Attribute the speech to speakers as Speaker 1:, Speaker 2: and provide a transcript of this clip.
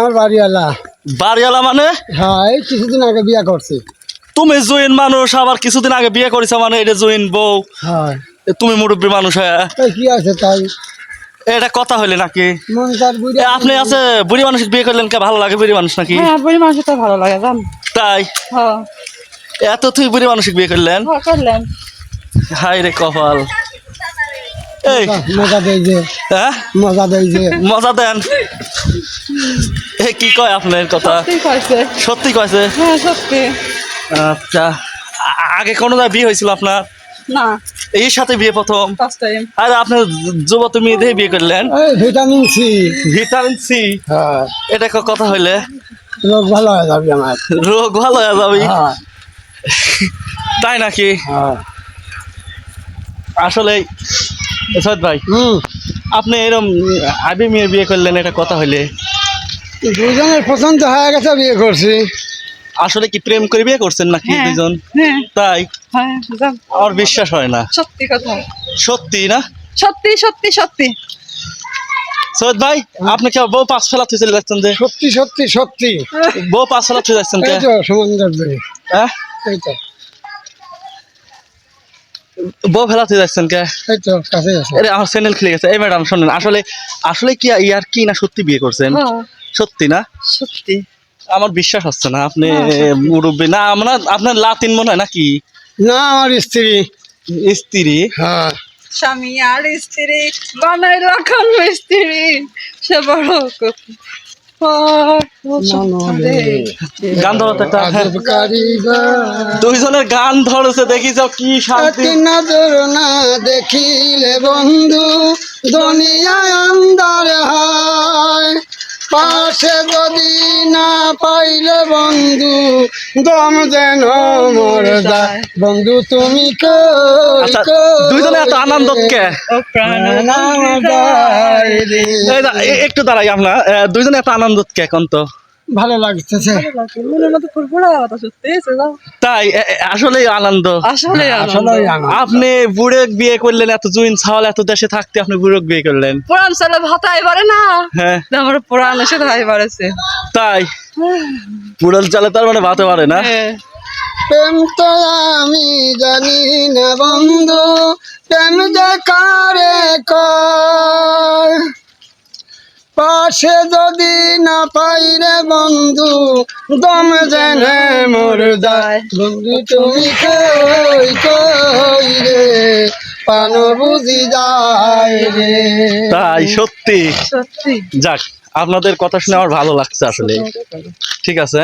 Speaker 1: আমার বাড়িওয়ালা।
Speaker 2: বাড়িওয়ালা মানে?
Speaker 1: হ্যাঁ এই কিছুদিন আগে বিয়া করছে।
Speaker 2: তুমি জুইন মানুষ আবার কিছুদিন আগে বিয়ে করেছ মানে এটা জুইন বউ।
Speaker 1: হ্যাঁ।
Speaker 2: তুমি মুরব্বী মানুষ হ্যাঁ?
Speaker 1: কি আছে তাই?
Speaker 2: এটা কথা হইলে নাকি?
Speaker 1: বুড়ি
Speaker 2: আপনি আছে বুড়ি মানুষ বিয়ে করলেন কে ভালো লাগে বুড়ি মানুষ নাকি?
Speaker 3: হ্যাঁ বুড়ি মানুষ তো ভালো লাগে জান।
Speaker 2: তাই?
Speaker 3: হ্যাঁ।
Speaker 2: এত তুই বুড়ি মানুষ বিয়ে করলেন?
Speaker 3: হ্যাঁ, করলেন।
Speaker 2: হাই রে কপাল। এই।
Speaker 1: মজা দেয় যে।
Speaker 2: হ্যাঁ?
Speaker 1: মজা দেয় যে।
Speaker 2: মজা দেন। এ কি কয় আপনার কথা? সত্যি কয়েছে
Speaker 3: হ্যাঁ সত্যি।
Speaker 2: আচ্ছা আগে কোনো জায়গায় বিয়ে হয়েছিল আপনার?
Speaker 3: না।
Speaker 2: এই সাথে বিয়ে প্রথম?
Speaker 3: ফার্স্ট টাইম
Speaker 2: আর আপনার যুবতী মেয়ে দিয়ে বিয়ে করলেন?
Speaker 1: ভিটামিন সি
Speaker 2: ভিটামিন সি
Speaker 1: হ্যাঁ।
Speaker 2: এটা কথা হইলে?
Speaker 1: রোগ ভালো হয়ে যাবে আমার।
Speaker 2: রোগ ভালো হয়ে যাবে।
Speaker 1: হ্যাঁ।
Speaker 2: তাই নাকি?
Speaker 1: হ্যাঁ।
Speaker 2: আসলে সৈয়দ ভাই আপনি এরম আবি মেয়ে বিয়ে করলেন এটা কথা হইলে?
Speaker 1: দুজনের পছন্দ হয়ে গেছে বিয়ে করছি।
Speaker 2: আসলে কি প্রেম করে বিয়ে করছেন নাকি
Speaker 3: হ্যাঁ।
Speaker 2: দুজন?
Speaker 3: হ্যাঁ।
Speaker 2: তাই?
Speaker 3: হ্যাঁ
Speaker 2: আমার বিশ্বাস হয় না।
Speaker 3: সত্যি কথা।
Speaker 2: সত্যি না?
Speaker 3: সত্যি সত্যি সত্যি।
Speaker 2: সৈয়দ ভাই আপনি কি বউ পাঁচ ফেলা তুই চলে যাচ্ছেন যে?
Speaker 1: সত্যি সত্যি সত্যি।
Speaker 2: বউ পাঁচ ফেলা তুই যাচ্ছেন হ্যাঁ? বউ যাচ্ছেন কে?
Speaker 1: এই তো কাছে আছে।
Speaker 2: আরে আমার চ্যানেল খুলে গেছে। এই ম্যাডাম শোনেন আসলে আসলে কি ইয়ার কি না সত্যি বিয়ে করছেন? সত্যি না?
Speaker 3: সত্যি।
Speaker 2: আমার বিশ্বাস হচ্ছে না। আপনি
Speaker 3: না,
Speaker 2: মুরব্বী না আমরা আপনার লাতিন মনে হয় নাকি?
Speaker 1: না আমার স্ত্রী।
Speaker 2: স্ত্রী?
Speaker 1: হ্যাঁ।
Speaker 3: স্বামী আর স্ত্রী বানাই রাখান স্ত্রী। সে বড়
Speaker 2: গান ধরো একটা হ্যাঁ। দুইজনের গান ধরেছে দেখি যাও কি শান্তি।
Speaker 1: নজর না দেখিলে বন্ধু দুনিয়ায় আন্দার হয়। পাশে যদি না পাইলে বন্ধু দম যেন মর যায়। বন্ধু তুমি কই
Speaker 2: আচ্ছা দুইজনে এত আনন্দ কে?
Speaker 3: প্রাণ
Speaker 2: একটু দাঁড়াই আমরা। আহ, দুইজনে এত আনন্দ কে কোন তো?
Speaker 1: ভালো লাগতেছে।
Speaker 2: তাই আসলেই আনন্দ।
Speaker 3: আসলে
Speaker 1: আসলে
Speaker 2: আপনি বুড়ে বিয়ে করলেন এত জুইন ছাওয়াল এত দেশে থাকতে আপনি বুড়ো বিয়ে করলেন?
Speaker 3: পুরান ছেলে ভাতা এবারে না?
Speaker 2: হ্যাঁ।
Speaker 3: আমার পুরান এসে ধাই বাড়েছে।
Speaker 2: তাই? বুড়াল চালে তার মানে ভাতে পারে না?
Speaker 3: হ্যাঁ।
Speaker 1: প্রেম তো আমি জানি না বন্ধু প্রেম যে কারে কয় পাশে যদি না পাই রে বন্ধু দম জেনে মর যায়। বন্ধু তুমি কই কই রে? পান বুঝি যায় রে।
Speaker 2: তাই সত্যি?
Speaker 3: সত্যি।
Speaker 2: যাক আপনাদের কথা শুনে আমার ভালো লাগছে আসলে। ঠিক আছে?